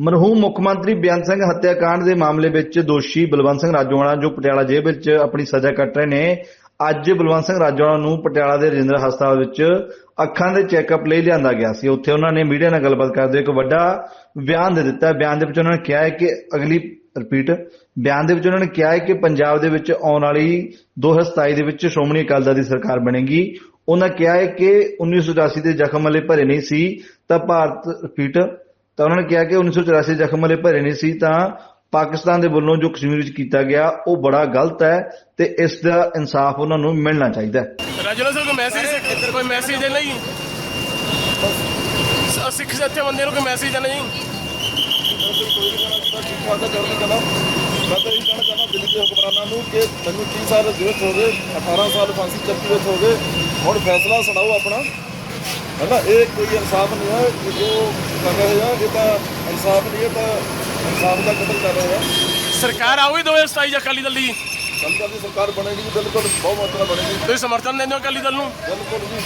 ਮਰਹੂਮ ਮੁੱਖ ਮੰਤਰੀ ਬੇਅੰਤ ਸਿੰਘ ਹੱਤਿਆਕਾਂਡ ਦੇ ਮਾਮਲੇ ਵਿੱਚ ਦੋਸ਼ੀ ਬਲਵੰਤ ਸਿੰਘ ਰਾਜੋਆਣਾ, ਜੋ ਪਟਿਆਲਾ ਜੇਲ੍ਹ ਵਿੱਚ ਆਪਣੀ ਸਜ਼ਾ ਕੱਟ ਰਹੇ ਨੇ, ਅੱਜ ਬਲਵੰਤ ਸਿੰਘ ਰਾਜੋਆਣਾ ਨੂੰ ਪਟਿਆਲਾ ਦੇ ਰਜਿੰਦਰ ਹਸਪਤਾਲ ਵਿੱਚ ਅੱਖਾਂ ਦੇ ਚੈੱਕਅਪ ਲਈ ਲਿਆਂਦਾ ਗਿਆ ਸੀ। ਉੱਥੇ ਉਹਨਾਂ ਨੇ ਮੀਡੀਆ ਨਾਲ ਗੱਲਬਾਤ ਕਰਦੇ ਹੋਏ ਇੱਕ ਵੱਡਾ ਬਿਆਨ ਦੇ ਦਿੱਤਾ। ਬਿਆਨ ਦੇ ਵਿੱਚ ਉਹਨਾਂ ਨੇ ਕਿਹਾ ਹੈ ਕਿ ਅਗਲੀ ਰਿਪੀਟ ਬਿਆਨ ਦੇ ਵਿੱਚ ਉਹਨਾਂ ਨੇ ਕਿਹਾ ਹੈ ਕਿ ਪੰਜਾਬ ਦੇ ਵਿੱਚ ਆਉਣ ਵਾਲੀ 2027 ਦੇ ਵਿੱਚ ਸ਼੍ਰੋਮਣੀ ਅਕਾਲੀ ਦਲ ਦੀ ਸਰਕਾਰ ਬਣੇਗੀ। ਉਹਨਾਂ ਕਿਹਾ ਹੈ ਕਿ 1984 ਦੇ ਜ਼ਖਮ ਵਾਲੇ ਭਰੇ ਨਹੀਂ ਸੀ, ਤਾਂ ਭਾਰਤ ਰਿਪੀਟ ਤਾਂ ਉਹਨਾਂ ਨੇ ਕਿਹਾ ਕਿ 1984 ਜ਼ਖਮ ਵਾਲੇ ਭਰੇ ਨਹੀਂ ਸੀ ਤਾਂ ਪਾਕਿਸਤਾਨ ਦੇ ਵੱਲੋਂ ਜੋ ਕਸ਼ਮੀਰ ਵਿੱਚ ਕੀਤਾ ਗਿਆ ਉਹ ਬੜਾ ਗਲਤ ਹੈ ਤੇ ਇਸ ਦਾ ਇਨਸਾਫ ਉਹਨਾਂ ਨੂੰ ਮਿਲਣਾ ਚਾਹੀਦਾ ਹੈ। ਰਾਜੂ ਸਰ ਕੋਈ ਮੈਸੇਜ ਕੋਈ ਮੈਸੇਜ ਦੇ ਨਹੀਂ? ਸ- ਸਿੱਖ ਜਥੇ ਬੰਦੇ ਨੂੰ ਕੋਈ ਮੈਸੇਜ ਦੇਣਾ ਜੀ ਮੈਂ ਤਾਂ ਚੜ੍ਹਦੀ ਕਲਾ ਮੈਂ ਤਾਂ ਇਹ ਕਹਿਣਾ ਚਾਹੁੰਦਾ ਦਿੱਲੀ ਦੇ ਹੁਕਮਰਾਨਾਂ ਨੂੰ ਕਿ ਮੈਨੂੰ 30 ਸਾਲ ਜੇਲ੍ਹ ਹੋ ਗਏ 18 ਸਾਲ ਫਾਂਸੀ ਚੱਕੀ ਵਿੱਚ ਹੋ ਗਏ ਹੁਣ ਫੈਸਲਾ ਸੁਣਾਓ ਆਪਣਾ। ਹੈਨਾ ਇਹ ਕੋਈ ਇਨਸਾਫ ਨਹੀਂ ਹੈ ਕਿ ਜੋ ਕਰ ਰਹੇ ਆ ਇਹ ਤਾਂ ਇਨਸਾਫ ਨਹੀਂ ਹੈ ਤਾਂ ਇਨਸਾਫ ਦਾ ਕਤਲ ਕਰ ਰਹੇ ਆ। ਸਰਕਾਰ ਆਊਗੀ 2027 ਜਾਂ ਅਕਾਲੀ ਦਲ ਦੀ? ਸਰਕਾਰ ਬਣੇਗੀ ਬਿਲਕੁਲ ਬਹੁਤ ਮਾਤਰਾ ਬਣੇਗੀ। ਤੁਸੀਂ ਸਮਰਥਨ ਦਿੰਦੇ ਹੋ ਅਕਾਲੀ ਦਲ ਨੂੰ? ਬਿਲਕੁਲ ਜੀ।